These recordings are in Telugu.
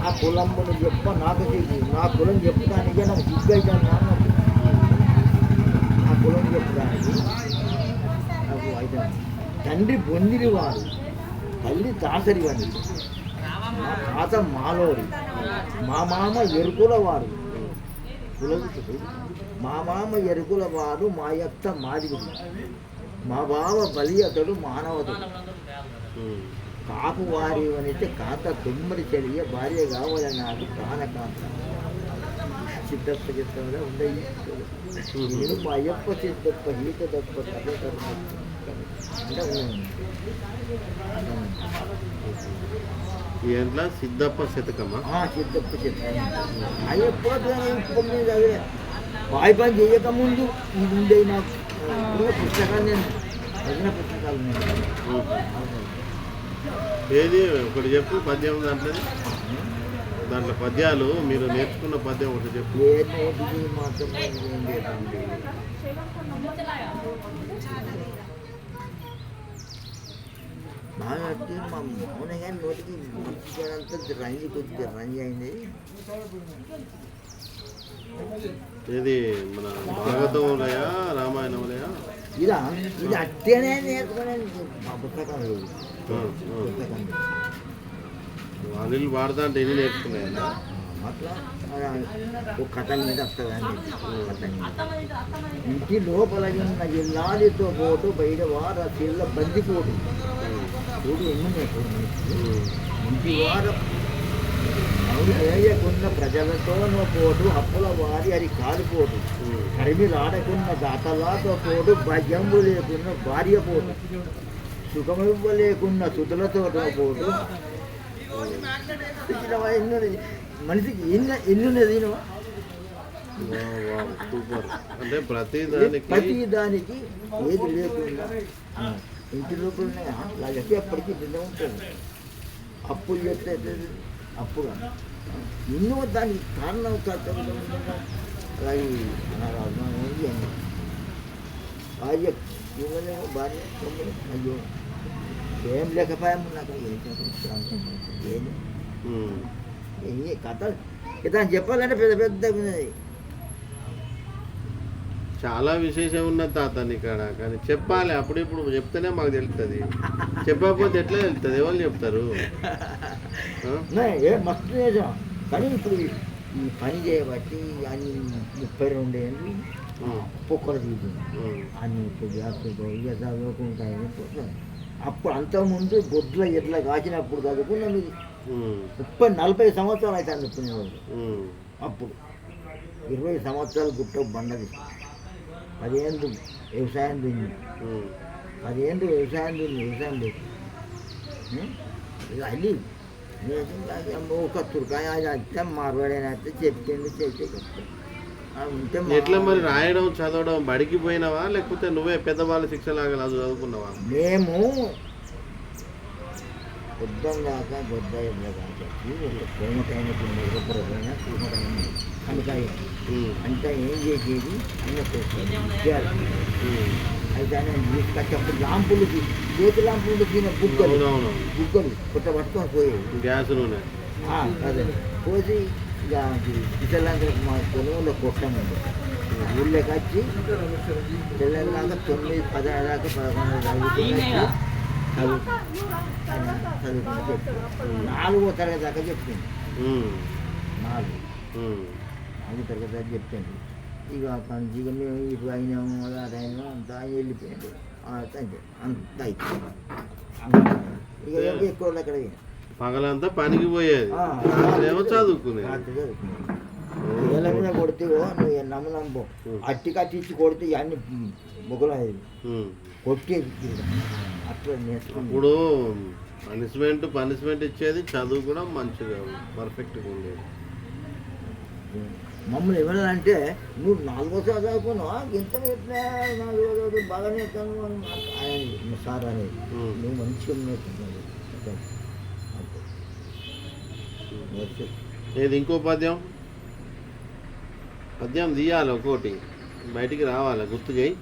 ఆ కులంబును చెప్ప నాకు నా కులం చెప్పుదానికే నాకు సిగ్గు అవుతాను నాన్న. ఆ కులం చెప్పడానికి నాకు అవుతాను తండ్రి పొందిరి వాడు తల్లి తాసరి వాడి మా తాత మాలోడి మా మామ ఎరుకుల వాడు కులవితుడు మా మామ ఎరుకుల వాడు మా యొక్క మాదిగుడు మా బావ బలి అతడు మానవతుడు. కాపు వారి అనితే కాంత తుమ్మడి చెడియ భార్య కావాలి నాకు ప్రాణకాంత. సిద్ధప్ప చెప్తాడా ఉండయి. నేను మా అయ్యప్ప సిద్ధప్ప అంటే ఉన్నాను. ఈ ఇంట్లో సిద్ధప్ప శతకమా? ఆ సిద్ధప్ప చెప్తాను అయ్యప్ప అదే. బాయ్ పని చేయక ముందు ఇది ఉండే నాకు పుస్తకాలు నేను. పుస్తకాలు నేను. ఏది? ఒకటి చెప్పు పద్యం దాంట్లో. దాంట్లో పద్యాలు మీరు నేర్చుకున్న పద్యం ఒకటి చెప్పు. బాగా అంటే మా మౌన గారి నోటికి అంత రంజి కొద్దిగా రంజి అయింది ఏది? మన భాగవతంలయా రామాయణంలయా ఇలా ఇది అట్టేనే నేర్చుకునే మా పుస్తకాలు. అనిల్ వాడదా అంటే ఎన్ని నేర్చుకున్నాయన్నా అట్లా ఒక కథ మీద ఇంటి లోపల ఉన్న ఇల్లాలితో పోటు బయట వార పిల్ల బందిపోటు చూడు ఎన్ని ఇంటి వారు అవును వేయకున్న పోటు అప్పుల వారి అది కాలిపోటు కరిమిలాడకున్న దాతలాతో పోటు భయంబు లేకున్న భార్య పోటు సుఖమివ్వ లేకున్న సుతులతో ఎన్ని మనిషికి ఎన్ని ఎన్నున్నది సూపర్ అంటే ప్రతి ప్రతి దానికి దానికి ఏది లేకుండా ఇంటి లోపల వాళ్ళకి ఎప్పటికీ బిడ్డ ఉంటుంది. అప్పులు చెప్తే అప్పుగా. ఎన్నో దానికి కారణం కాదు అలాగే అనారాధన ఉంది భార్య భార్య. అయ్యో. ఏం లేకపోయాము నాకు ఏం చెప్పాలి ఏం ఉమ్. ఏ కథ? ఇతను చెప్పాలంటే పెద్ద పెద్ద ఉన్నది చాలా విశేషం ఉన్నది తాత ఇక్కడ కానీ చెప్పాలి అప్పుడు ఇప్పుడు చెప్తేనే మాకు తెలుస్తుంది చెప్పకపోతే ఎట్లా తెలుస్తుంది ఎవరు చెప్తారు? మస్తు నిజం కానీ ఇప్పుడు ఈ పని చేయబట్టి అన్ని ముప్పై రెండు ఏళ్ళు. పొక్కలు ఉమ్. అన్ని ఇప్పుడు జాగ్రత్తగా ఇక చదువుకుంటాయని పోతుంది. అప్పుడు అంతకుముందు గొడ్ల ఎడ్ల కాచినప్పుడు చదువుకున్నాం ఉమ్. ముప్పై నలభై సంవత్సరాలు నేను ఉమ్. అప్పుడు ఇరవై సంవత్సరాలు గుట్ట బండది పదిహేను వ్యవసాయం దున్ని ఉమ్. పదిహేను వ్యవసాయం దున్ని వ్యవసాయం లేదు అది ఒక తురకాయ అది అయితే మార్వాడైనా అయితే చెప్పింది చేసే మా- ఎట్లా మరి రాయడం చదవడం బడికి పోయినావా? లేకపోతే నువ్వే పెద్దవాళ్ళ శిక్ష లాగా చదువుకున్నావా? మేము పొద్దున దాకా గొద్ద ఉమ్. అంతా ఏం చేసేది? అన్న. అయితే ఆయన తీసుకొచ్చేప్పుడు లాంపులు చేతి లాంపులు తిన అవునవును. బుక్కలు పుట్ట పట్టుకొని పోయేది గ్యాస్ నూనె. అదే. పోసి ఇక ఇతరులందరూ మా పొలంలో కొట్టము ఊళ్ళోకి వచ్చి తెల్లందాక తొమ్మిది పదహారు దాకా పదకొండు చదువు చదువుకుని చెప్పింది. నాలుగో తరగతి దాకా చెప్పింది. నాలుగు. నాలుగు తరగతి దాకా చెప్పింది. ఇక ఇక మేము ఇటు అయినాము అది అయినాము అంతా వెళ్ళిపోయింది. అంతే. అంత అయిపోయింది. ఇక ఎక్కువ అక్కడ. పగలంతా పనికి పోయేది. ఏమో చదువుకునేది. మీద కొడితే నువ్వు నమ్ము నమ్ము అట్టి కట్టి ఇచ్చి కొడితే అయ్యేది ఉమ్. కొట్టేది అట్లా అప్పుడు పనిష్మెంట్ పనిష్మెంట్ ఇచ్చేది చదువు కూడా మంచిగా పర్ఫెక్ట్గా ఉండేది. మమ్మల్ని ఏమన్నా నువ్వు నాలుగో చదువుకున్నావా? ఇంత పెట్టినా నాలుగో చదువు బాగా నేర్చుకున్నావు? అని ఆయన సార్ అనేది. నువ్వు మంచిగా నేర్చుకున్నావు. నేర్చు ఏది ఇంకో పద్యం? పద్యం తీయాలి ఒక్కోటి. బయటికి రావాలి గుర్తు చేయి.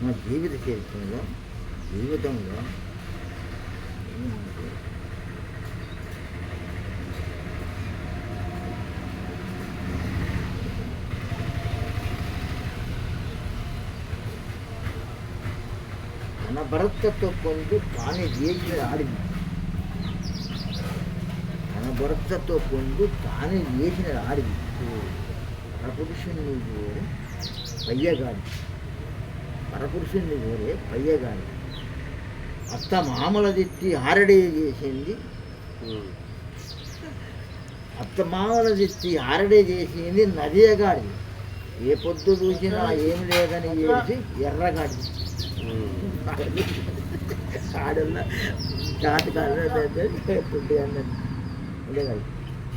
మా జీవిత చరిత్రలో జీవితంలో తన భర్తతో పొందు తానే చేసిన ఆడింది. తన భర్తతో పొందు తానే చేసిన ఆడింది. పరపురుషుని నువ్వు పయ్యగాడి పరపురుషుని ఊరే పయ్యగాడి అత్త మామల తెచ్చి ఆరడే చేసింది. అత్త మామల తెచ్చి ఆరడే చేసింది నదియగాడి ఏ పొద్దు చూసినా ఏం లేదని చేసి ఎర్రగాడి ఆడల్ల చాటు కాదు. అన్నది అదే కాదు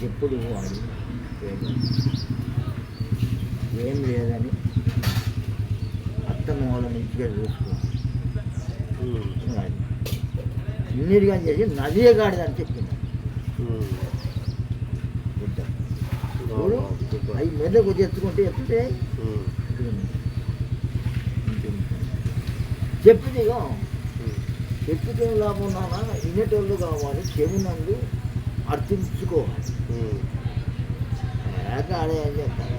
ఎప్పుడు వాడి ఏం లేదని అత్తమామల మంచిగా చూసుకో ఇన్నిటిగా చేసి నదియే గాడిదని చెప్పింది అవి మెదకు తెచ్చుకుంటే ఎత్తుతే చెప్పింది ఇగో చెప్పితే లాభం నాన్న? ఇన్నటోళ్ళు కావాలి చెవినందు అర్థించుకోవాలి. ఆడే ఏం చెప్తారు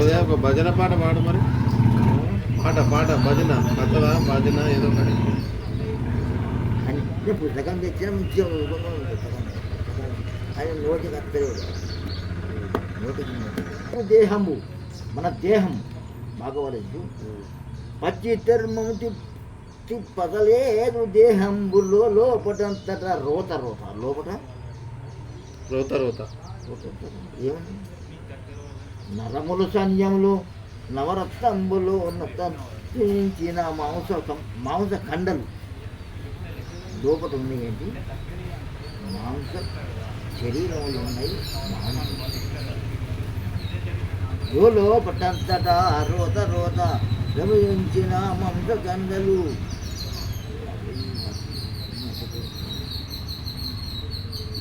అదే ఒక భజన పాట పాడు మరి. పాట పాట భజన. కథల భజన ఏదో ఒకటి. అన్ని పుస్తకం తెచ్చిన మంచిగా పుస్తకం అది నోటికి అత్తలేదు నోటికి మన దేహము మన దేహం భాగవలేదు పచ్చి చర్మము తిప్పి పగలేదు దేహంబులో లోపటంతట రోత రోత. లోపట? రోత రోత. ఏమండి నరములు సన్యములు నవరత్నంబులు నటించిన మాంస మాంస ఖండలు. లోపట ఉన్నాయి ఏంటి? మాంస శరీరంలో ఉన్నాయి మాంసం లోపటంతట రోత రోత రమించిన మాంస ఖండలు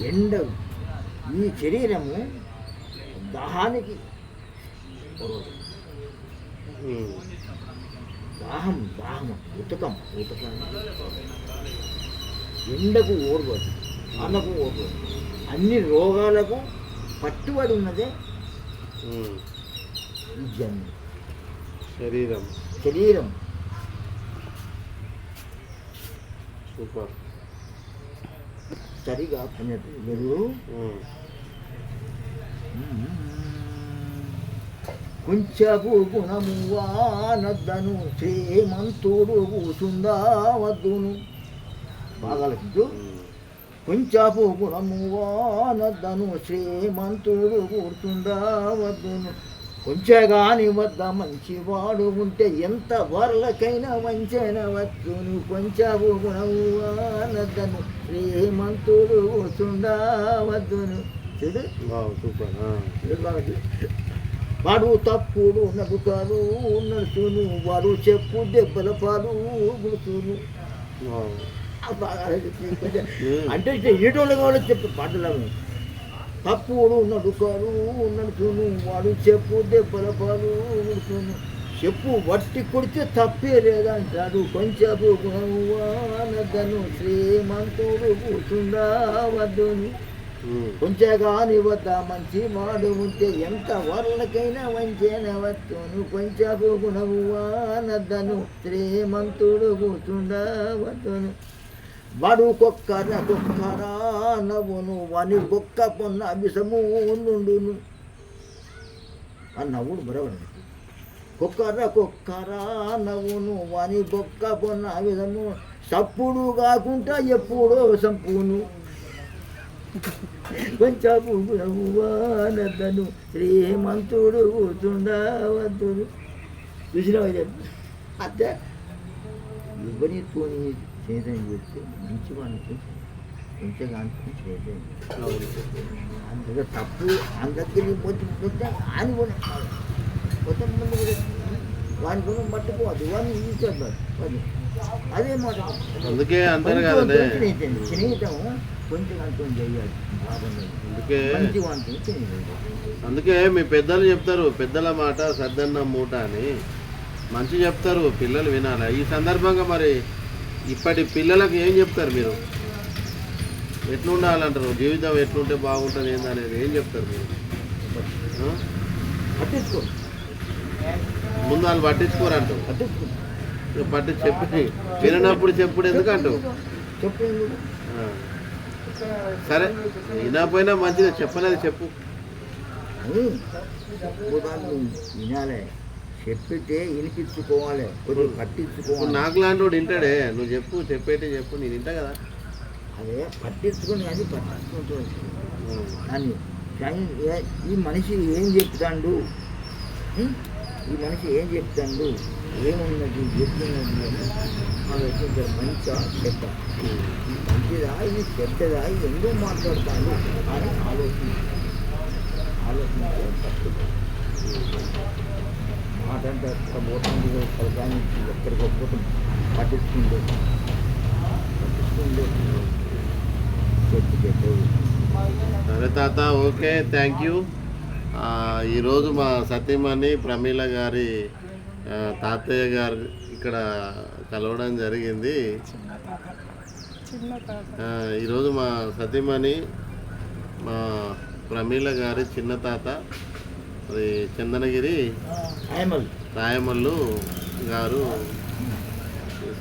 ఎండ ఈ శరీరము దాహానికి దాహం దాహం ఉతకం ఉతకం. ఎండకు ఓర్వదు అన్నకు ఓర్వదు. అన్ని రోగాలకు పట్టుబడి ఉన్నదే ఈ జన్మ శరీరం. శరీరం. సూపర్. సరిగా పనిచేస్తుంది మీరు? కొంచెపు గుణము వానద్దను శ్రీమంతుడు కూసుందావద్దును. బాగా ఆలోచించు. కొంచెపు గుణము వానద్దను శ్రీమంతుడు కూర్చుండావద్దును కొంచెగాని వద్ద మంచివాడు ఉంటే ఎంత వర్లకైనా వంచన వచ్చును కొంచెపు గుణము వానద్దను శ్రీమంతుడు కూర్చుండావద్దును చూడు. వాడు తప్పుడు నడుతాను నడుచును. వాడు చెప్పు దెబ్బల పాలు గుడుతును అంటే ఏటోళ్ళు కావాలో చెప్పు పాటలు తప్పుడు నడుకారు నడుచును వాడు చెప్పు దెబ్బల పాలు గుడుతును చెప్పు వట్టి కొడితే తప్పే లేదంటాడు కొంచెపు గుణవానదను శ్రీమంతుడు కూర్చుండా వద్దును కొంచెగాని వద్ద మంచి వాడు ఉంటే ఎంత వాళ్ళకైనా వంచేన వత్తును కొంచెపు గుణము వానద్దను శ్రీమంతుడు కూర్చుండవద్దును. వాడు కుక్కర కుక్కరా నవ్వును వాని బొక్క పొన్న విషము నుండును ఆ నవ్వుడు బరవడు కుక్కర కుక్కరా నవ్వును వాని బొక్క పొన్న విధము తప్పుడు కాకుండా ఎప్పుడో సంపును. కొంచెము గుణమువానద్దను శ్రీమంతుడు కూర్చుండవద్దును. చూసినావు ఇది? అత్తే ఎవరితోని చేతం చేస్తే కానుకొని చేతం అందులో తప్పు అందరికి పోతే పోతే అని కూడా మొత్తం ముందు కూడా వాని గుణం పట్టుకోవద్దు వాడిని తీసేద్దాం అది అదే మాట అందుకే అంటారు స్నేహితం స్నేహితం కొంచెం అంతం చేయాలి అందుకే అందుకే మీ పెద్దలు చెప్తారు పెద్దల మాట సద్దన్న మూట అని. మంచి చెప్తారు పిల్లలు వినాలి? ఈ సందర్భంగా మరి ఇప్పటి పిల్లలకు ఏం చెప్తారు మీరు? ఎట్లుండాలంటారు? జీవితం ఎట్లుంటే బాగుంటుంది ఏందనేది ఏం చెప్తారు మీరు? పట్టించుకో ముందు వాళ్ళు పట్టించుకోరంటావు పట్టించుకో ఇక పట్టి చెప్పి విననప్పుడు చెప్పుడు ఎందుకు? ఆ. సరే వినకపోయినా మంచిగా చెప్పలేదు చెప్పు. వినాలి. చెప్పితే వినిపించుకోవాలి పట్టించుకోవాలి. నాకు లాంటి వాడు వింటాడే నువ్వు చెప్పు చెప్పేటి చెప్పు నేను వింటా కదా? అదే పట్టించుకుని అది పట్టించుకుంటుంది అని కానీ ఈ మనిషి ఏం చెప్తాడు? ఈ మనిషి ఏం చెప్తాడు? ఏమున్నది? చెప్తున్నది అని ఆలోచించారు మంచిగా చెడ్డ మంచిదా? ఇది చెడ్డదా? ఇది ఎందుకు మాట్లాడతాడు? అని ఆలోచించారు ఆలోచించే తప్పు మాట అంటే అక్కడ పోతుంది ఫలితాన్ని ఎక్కడికి పట్టించుకుంటే పట్టించుకుంటే సరే తాత ఓకే థ్యాంక్ యూ ఈరోజు మా సతీమణి ప్రమీల గారి తాతయ్య గారు ఇక్కడ కలవడం జరిగింది. ఈరోజు మా సతీమణి మా ప్రమీల గారి చిన్న తాత అది చందనగిరి రాయమల్లు. గారు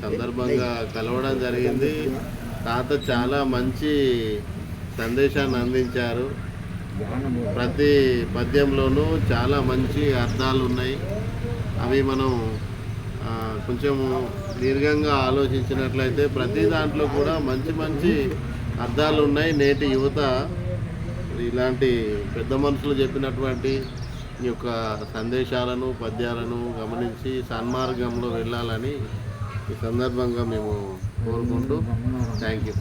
సందర్భంగా కలవడం జరిగింది. తాత చాలా మంచి సందేశాన్ని అందించారు. ప్రతి పద్యంలోనూ చాలా మంచి అర్థాలు ఉన్నాయి. అవి మనం కొంచెం కొంచెము దీర్ఘంగా ఆలోచించినట్లయితే ప్రతి దాంట్లో కూడా మంచి మంచి అర్థాలు ఉన్నాయి. నేటి యువత ఇలాంటి పెద్ద మనుషులు చెప్పినటువంటి ఈ యొక్క సందేశాలను పద్యాలను గమనించి సన్మార్గంలో వెళ్ళాలని ఈ సందర్భంగా మేము కోరుకుంటూ థ్యాంక్ యూ.